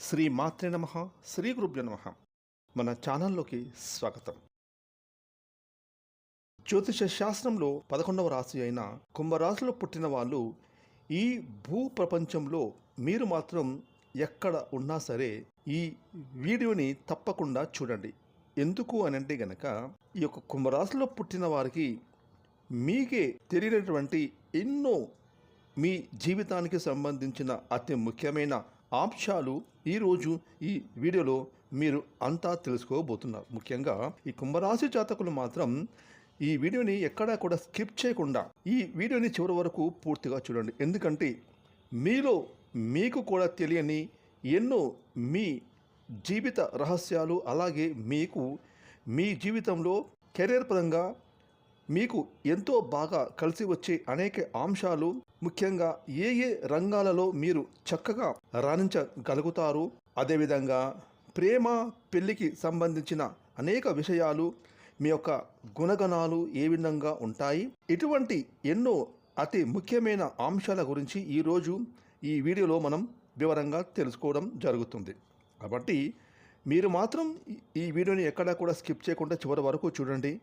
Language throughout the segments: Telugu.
శ్రీ మాత్రే నమ శ్రీ గురుభ్య నమ. మన ఛానల్లోకి స్వాగతం. జ్యోతిష శాస్త్రంలో పదకొండవ రాశి అయిన కుంభరాశిలో పుట్టిన వాళ్ళు ఈ భూ ప్రపంచంలో మీరు మాత్రం ఎక్కడ ఉన్నా సరే ఈ వీడియోని తప్పకుండా చూడండి. ఎందుకు అని అంటే గనక ఈ యొక్క కుంభరాశిలో పుట్టిన వారికి మీకే తెలియనటువంటి ఎన్నో మీ జీవితానికి సంబంధించిన అతి ముఖ్యమైన అంశాలు ఈరోజు ఈ వీడియోలో మీరు అంతా తెలుసుకోబోతున్నారు. ముఖ్యంగా ఈ కుంభరాశి జాతకులు మాత్రం ఈ వీడియోని ఎక్కడా కూడా స్కిప్ చేయకుండా ఈ వీడియోని చివరి వరకు పూర్తిగా చూడండి. ఎందుకంటే మీలో మీకు కూడా తెలియని ఎన్నో మీ జీవిత రహస్యాలు అలాగే మీకు మీ జీవితంలో కెరీర్ పరంగా మీకు ఎంతో బాగా కలిసి వచ్చే అనేక అంశాలు ముఖ్యంగా ఏ ఏ రంగాలలో మీరు చక్కగా రాణించగలుగుతారు? అదేవిధంగా ప్రేమ పెళ్ళికి సంబంధించిన అనేక విషయాలు మీ యొక్క గుణగణాలు ఏ విధంగా ఉంటాయి? ఇటువంటి ఎన్నో అతి ముఖ్యమైన అంశాల గురించి ఈరోజు ఈ వీడియోలో మనం వివరంగా తెలుసుకోవడం జరుగుతుంది. కాబట్టి మీరు మాత్రం ఈ- వీడియోని ఎక్కడా కూడా స్కిప్ చేయకుండా చివరి వరకు చూడండి.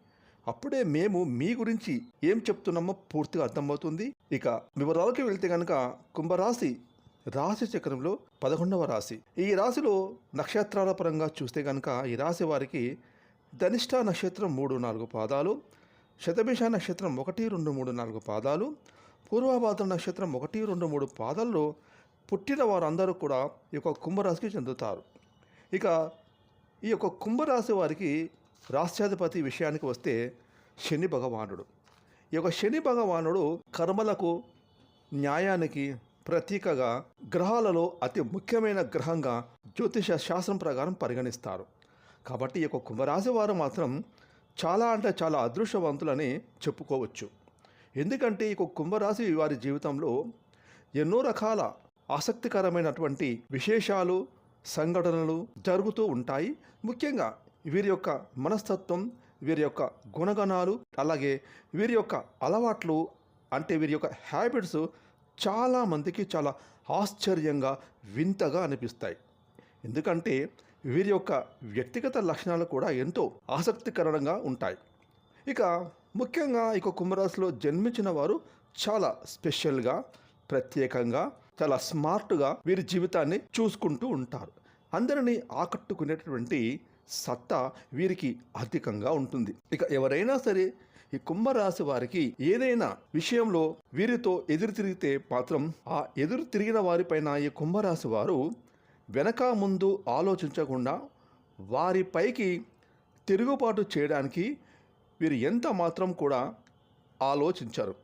అప్పుడే మేము మీ గురించి ఏం చెప్తున్నామో పూర్తిగా అర్థమవుతుంది. ఇక వివరాలకి వెళ్తే కనుక కుంభరాశి రాశి చక్రంలో పదకొండవ రాశి. ఈ రాశిలో నక్షత్రాల పరంగా చూస్తే కనుక ఈ రాశి వారికి ధనిష్ట నక్షత్రం మూడు నాలుగు పాదాలు శతభిష నక్షత్రం ఒకటి రెండు మూడు నాలుగు పాదాలు పూర్వభాద్ర నక్షత్రం ఒకటి రెండు మూడు పాదాల్లో పుట్టిన వారందరూ కూడా ఈ యొక్క కుంభరాశికి చెందుతారు. ఇక ఈ యొక్క కుంభరాశి వారికి రాష్ట్రాధిపతి విషయానికి వస్తే శని భగవానుడు. ఈ యొక్క శని భగవానుడు కర్మలకు న్యాయానికి ప్రతీకగా గ్రహాలలో అతి ముఖ్యమైన గ్రహంగా జ్యోతిష శాస్త్రం ప్రకారం పరిగణిస్తారు. కాబట్టి ఈ యొక్క కుంభరాశి వారు మాత్రం చాలా అంటే చాలా అదృష్టవంతులని చెప్పుకోవచ్చు. ఎందుకంటే ఈ యొక్క కుంభరాశి వారి జీవితంలో ఎన్నో రకాల ఆసక్తికరమైనటువంటి విశేషాలు సంఘటనలు జరుగుతూ ఉంటాయి. ముఖ్యంగా వీరి యొక్క మనస్తత్వం వీరి యొక్క గుణగణాలు అలాగే వీరి యొక్క అలవాట్లు అంటే వీరి యొక్క హ్యాబిట్స్ చాలా మందికి చాలా ఆశ్చర్యంగా వింతగా అనిపిస్తాయి. ఎందుకంటే వీరి యొక్క వ్యక్తిగత లక్షణాలు కూడా ఎంతో ఆసక్తికరంగా ఉంటాయి. ఇక ముఖ్యంగా ఇక కుంభరాశిలో జన్మించిన వారు చాలా స్పెషల్గా ప్రత్యేకంగా చాలా స్మార్ట్గా వీరి జీవితాన్ని చూసుకుంటూ ఉంటారు. అందరినీ ఆకట్టుకునేటటువంటి సత్తా వీరికి అధికంగా ఉంటుంది. ఇక ఎవరైనా సరే ఈ కుంభరాశి వారికి ఏదైనా విషయంలో వీరితో ఎదురు తిరిగితే మాత్రం ఆ ఎదురు తిరిగిన వారిపైన ఈ కుంభరాశి వారు వెనక ముందు ఆలోచించకుండా వారిపైకి తిరుగుబాటు చేయడానికి వీరు ఎంత మాత్రం కూడా ఆలోచించరు.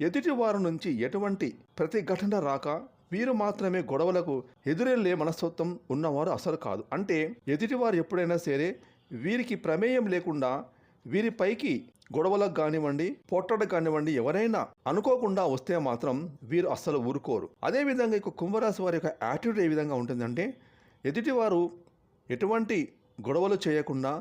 ఎదుటి వారి నుంచి ఎటువంటి ప్రతిఘటన రాక వీరు మాత్రమే గొడవలకు ఎదురెళ్ళే మనస్తత్వం ఉన్నవారు అసలు కాదు. అంటే ఎదుటివారు ఎప్పుడైనా సరే వీరికి ప్రమేయం లేకుండా వీరిపైకి గొడవలకు కానివ్వండి పొట్టడకు కానివ్వండి ఎవరైనా అనుకోకుండా వస్తే మాత్రం వీరు అస్సలు ఊరుకోరు. అదేవిధంగా ఇక కుంభరాశి వారి యొక్క యాటిట్యూడ్ ఏ విధంగా ఉంటుందంటే ఎదుటివారు ఎటువంటి గొడవలు చేయకుండా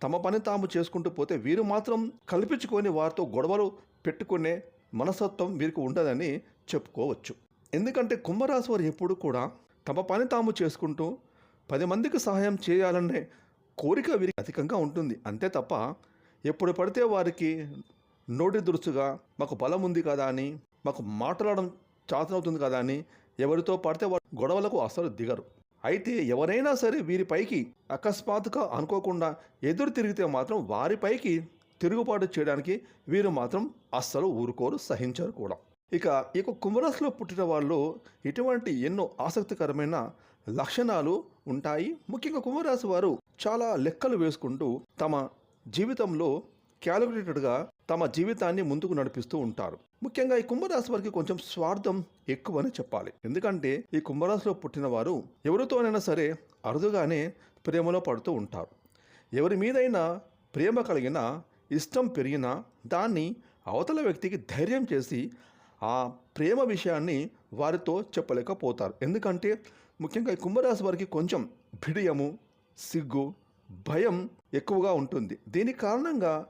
తమ పని తాము చేసుకుంటూ పోతే వీరు మాత్రం కల్పించుకొని వారితో గొడవలు పెట్టుకునే మనస్తత్వం వీరికి ఉండదని చెప్పుకోవచ్చు. ఎందుకంటే కుంభరాశి వారు ఎప్పుడు కూడా తమ పని తాము చేసుకుంటూ పది మందికి సహాయం చేయాలనే కోరిక వీరికి అధికంగా ఉంటుంది. అంతే తప్ప ఎప్పుడు పడితే వారికి నోటి దురుసుగా మాకు బలం ఉంది కదా అని మాకు మాట్లాడడం చాతనవుతుంది కదా అని ఎవరితో పడితే వారు గొడవలకు అసలు దిగరు. అయితే ఎవరైనా సరే వీరిపైకి అకస్మాత్తుగా అనుకోకుండా ఎదురు తిరిగితే మాత్రం వారిపైకి తిరుగుబాటు చేయడానికి వీరు మాత్రం అస్సలు ఊరుకోరు సహించరు కూడా. ఇక ఈ కుంభరాశిలో పుట్టిన వాళ్ళు ఇటువంటి ఎన్నో ఆసక్తికరమైన లక్షణాలు ఉంటాయి? ముఖ్యంగా కుంభరాశి వారు చాలా లెక్కలు వేసుకుంటూ తమ జీవితంలో క్యాలిక్యులేటెడ్గా తమ జీవితాన్ని ముందుకు నడిపిస్తూ ఉంటారు. ముఖ్యంగా ఈ కుంభరాశి వారికి కొంచెం స్వార్థం ఎక్కువని చెప్పాలి. ఎందుకంటే ఈ కుంభరాశిలో పుట్టిన వారు ఎవరితోనైనా సరే అరుదుగానే ప్రేమలో పడుతూ ఉంటారు. ఎవరి మీదైనా ప్రేమ కలిగిన ఇష్టం పెరిగినా దాన్ని అవతల వ్యక్తికి ధైర్యం చేసి ఆ ప్రేమ విషయాన్ని వారితో చెప్పలేకపోతారు. ఎందుకంటే ముఖ్యంగా ఈ కుంభరాశి వారికి కొంచెం బిడియము సిగ్గు భయం ఎక్కువగా ఉంటుంది. దీని కారణంగా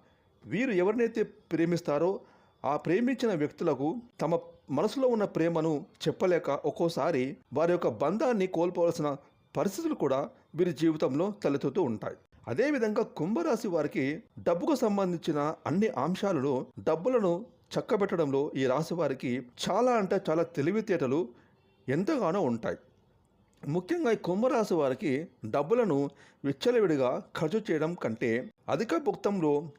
వీరు ఎవరినైతే ప్రేమిస్తారో ఆ ప్రేమించిన వ్యక్తులకు తమ మనసులో ఉన్న ప్రేమను చెప్పలేక ఒక్కోసారి వారి యొక్క బంధాన్ని కోల్పోవలసిన పరిస్థితులు కూడా వీరి జీవితంలో తలెత్తుతూ ఉంటాయి. అదేవిధంగా కుంభరాశి వారికి డబ్బుకు సంబంధించిన అన్ని అంశాలలో డబ్బులను చక్కబెట్టడంలో ఈ రాశి వారికి చాలా అంటే చాలా తెలివితేటలు ఎంతగానో ఉంటాయి. ముఖ్యంగా ఈ కుంభరాశి వారికి డబ్బులను విచ్చలవిడిగా ఖర్చు చేయడం కంటే అధిక భుక్తంలో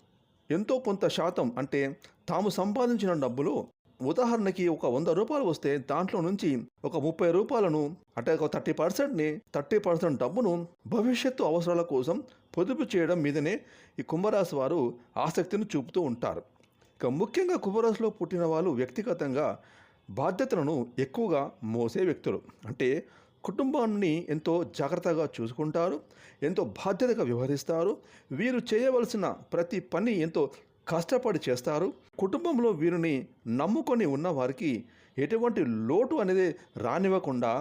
ఎంతో కొంత శాతం అంటే తాము సంపాదించిన డబ్బులు ఉదాహరణకి ఒక వంద రూపాయలు వస్తే దాంట్లో నుంచి ఒక ముప్పై రూపాయలను అంటే ఒక థర్టీ పర్సెంట్ని థర్టీ పర్సెంట్ డబ్బును భవిష్యత్తు అవసరాల కోసం పొదుపు చేయడం మీదనే ఈ కుంభరాశి వారు ఆసక్తిని చూపుతూ ఉంటారు. ఇక ముఖ్యంగా కుబరాసులో పుట్టిన వాళ్ళు వ్యక్తిగతంగా బాధ్యతలను ఎక్కువగా మోసే వ్యక్తులు. అంటే కుటుంబాన్ని ఎంతో జాగ్రత్తగా చూసుకుంటారు ఎంతో బాధ్యతగా వ్యవహరిస్తారు వీరు చేయవలసిన ప్రతి పని ఎంతో కష్టపడి చేస్తారు. కుటుంబంలో వీరిని నమ్ముకొని ఉన్న వారికి ఎటువంటి లోటు అనేది రానివ్వకుండా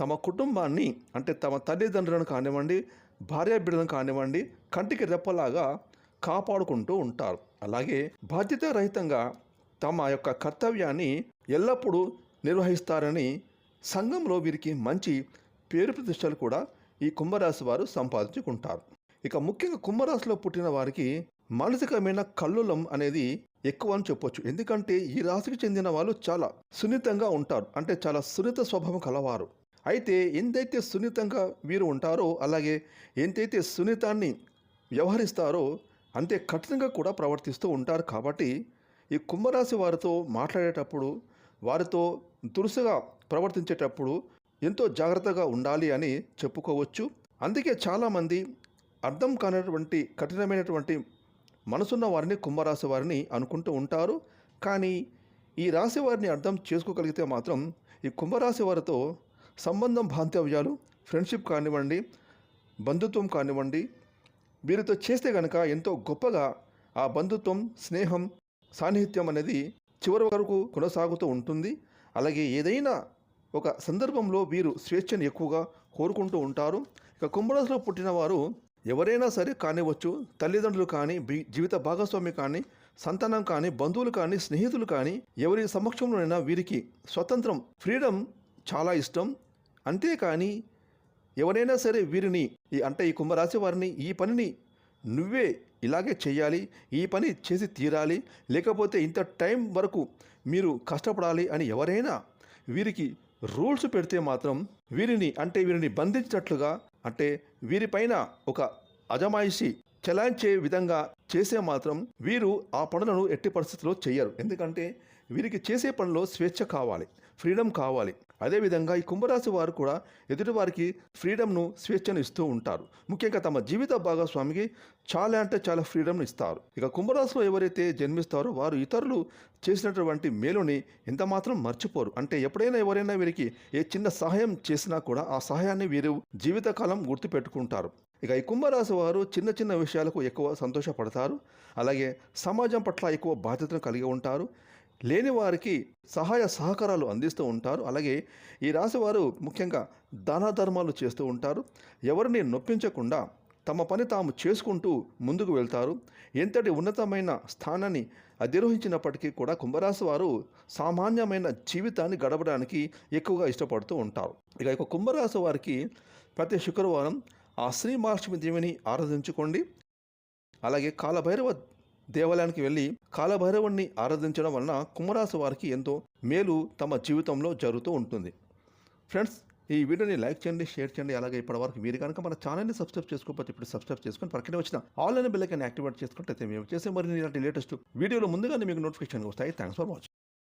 తమ కుటుంబాన్ని అంటే తమ తల్లిదండ్రులను కానివ్వండి భార్యాబిడ్డలను కానివ్వండి కంటికి రెప్పలాగా కాపాడుకుంటూ ఉంటారు. అలాగే బాధ్యత రహితంగా తమ యొక్క కర్తవ్యాన్ని ఎల్లప్పుడూ నిర్వహిస్తారని సంఘంలో వీరికి మంచి పేరు ప్రతిష్టలు కూడా ఈ కుంభరాశి వారు సంపాదించుకుంటారు. ఇక ముఖ్యంగా కుంభరాశిలో పుట్టిన వారికి మానసికమైన కల్లులం అనేది ఎక్కువ అని చెప్పొచ్చు. ఎందుకంటే ఈ రాశికి చెందిన వాళ్ళు చాలా సున్నితంగా ఉంటారు. అంటే చాలా సున్నిత స్వభావం కలవారు. అయితే ఎంతైతే సున్నితంగా వీరు ఉంటారో అలాగే ఎంతైతే సున్నితాన్ని వ్యవహరిస్తారో అంతే కఠినంగా కూడా ప్రవర్తిస్తూ ఉంటారు కాబట్టి ఈ కుంభరాశి వారితో మాట్లాడేటప్పుడు వారితో దురుసుగా ప్రవర్తించేటప్పుడు ఎంతో జాగ్రత్తగా ఉండాలి అని చెప్పుకోవచ్చు. అందుకే చాలామంది అర్థం కానటువంటి కఠినమైనటువంటి మనసున్న వారిని కుంభరాశి వారిని అనుకుంటూ ఉంటారు. కానీ ఈ రాశి వారిని అర్థం చేసుకోగలిగితే మాత్రం ఈ కుంభరాశి వారితో సంబంధం బాంధవ్యాలు ఫ్రెండ్షిప్ కానివ్వండి బంధుత్వం కానివ్వండి వీరితో చేస్తే కనుక ఎంతో గొప్పగా ఆ బంధుత్వం స్నేహం సాన్నిహిత్యం అనేది చివరి వరకు కొనసాగుతూ ఉంటుంది. అలాగే ఏదైనా ఒక సందర్భంలో వీరు స్వేచ్ఛను ఎక్కువగా కోరుకుంటూ ఉంటారు. ఇక కుంభరాశిలో పుట్టిన వారు ఎవరైనా సరే కానివచ్చు తల్లిదండ్రులు కానీ జీవిత భాగస్వామి కానీ సంతానం కానీ బంధువులు కానీ స్నేహితులు కానీ ఎవరి సమక్షంలోనైనా వీరికి స్వతంత్రం ఫ్రీడమ్ చాలా ఇష్టం. అంతేకాని ఎవరైనా సరే వీరిని ఈ అంటే ఈ కుంభరాశి వారిని ఈ పనిని నువ్వే ఇలాగే చేయాలి ఈ పని చేసి తీరాలి లేకపోతే ఇంత టైం వరకు మీరు కష్టపడాలి అని ఎవరైనా వీరికి రూల్స్ పెడితే మాత్రం వీరిని అంటే వీరిని బంధించినట్లుగా అంటే వీరిపైన ఒక అజమాయిషి చెలాయించే విధంగా చేసే మాత్రం వీరు ఆ పనులను ఎట్టి పరిస్థితుల్లో చేయరు. ఎందుకంటే వీరికి చేసే పనిలో స్వేచ్ఛ కావాలి ఫ్రీడమ్ కావాలి. అదేవిధంగా ఈ కుంభరాశి వారు కూడా ఎదుటివారికి ఫ్రీడమ్ను స్వేచ్ఛను ఇస్తూ ఉంటారు. ముఖ్యంగా తమ జీవిత భాగస్వామికి చాలా అంటే చాలా ఫ్రీడమ్ను ఇస్తారు. ఇక కుంభరాశిలో ఎవరైతే జన్మిస్తారో వారు ఇతరులు చేసినటువంటి మేలుని ఎంత మాత్రం మర్చిపోరు. అంటే ఎప్పుడైనా ఎవరైనా వీరికి ఏ చిన్న సహాయం చేసినా కూడా ఆ సహాయాన్ని వీరు జీవితకాలం గుర్తుపెట్టుకుంటారు. ఇక ఈ కుంభరాశి వారు చిన్న చిన్న విషయాలకు ఎక్కువ సంతోషపడతారు. అలాగే సమాజం పట్ల ఎక్కువ బాధ్యతను కలిగి ఉంటారు. లేని వారికి సహాయ సహకారాలు అందిస్తూ ఉంటారు. అలాగే ఈ రాశి వారు ముఖ్యంగా దాన ధర్మాలు చేస్తూ ఉంటారు. ఎవరిని నొప్పించకుండా తమ పని తాము చేసుకుంటూ ముందుకు వెళ్తారు. ఎంతటి ఉన్నతమైన స్థానాన్ని అధిరోహించినప్పటికీ కూడా కుంభరాశి వారు సామాన్యమైన జీవితాన్ని గడపడానికి ఎక్కువగా ఇష్టపడుతూ ఉంటారు. ఇక ఇక కుంభరాశి వారికి ప్రతి శుక్రవారం ఆ శ్రీ మహాలక్ష్మి దేవిని ఆరాధించుకోండి. అలాగే కాలభైరవ దేవాలయానికి వెళ్ళి కాలభైరవుణ్ణి ఆరాధించడం వలన కుంభరాశి వారికి ఎంతో మేలు తమ జీవితంలో జరుగుతూ ఉంటుంది. ఫ్రెండ్స్ ఈ వీడియోని లైక్ చేయండి షేర్ చేయండి. అలాగే ఇప్పటివరకు మీరు కనుక మన ఛానల్ని సబ్స్క్రైబ్ చేసుకోకపోతే ఇప్పుడు సబ్స్క్రైబ్ చేసుకొని పక్కనే వచ్చిన ఆన్లైన్ బిల్లకని యాక్టివేట్ చేసుకుంటే మేము చేసే మరిన్ని ఇలాంటి లేటెస్ట్ వీడియోలో ముందుగానే మీకు నోటిఫికేషన్ వస్తాయి. Thanks for watching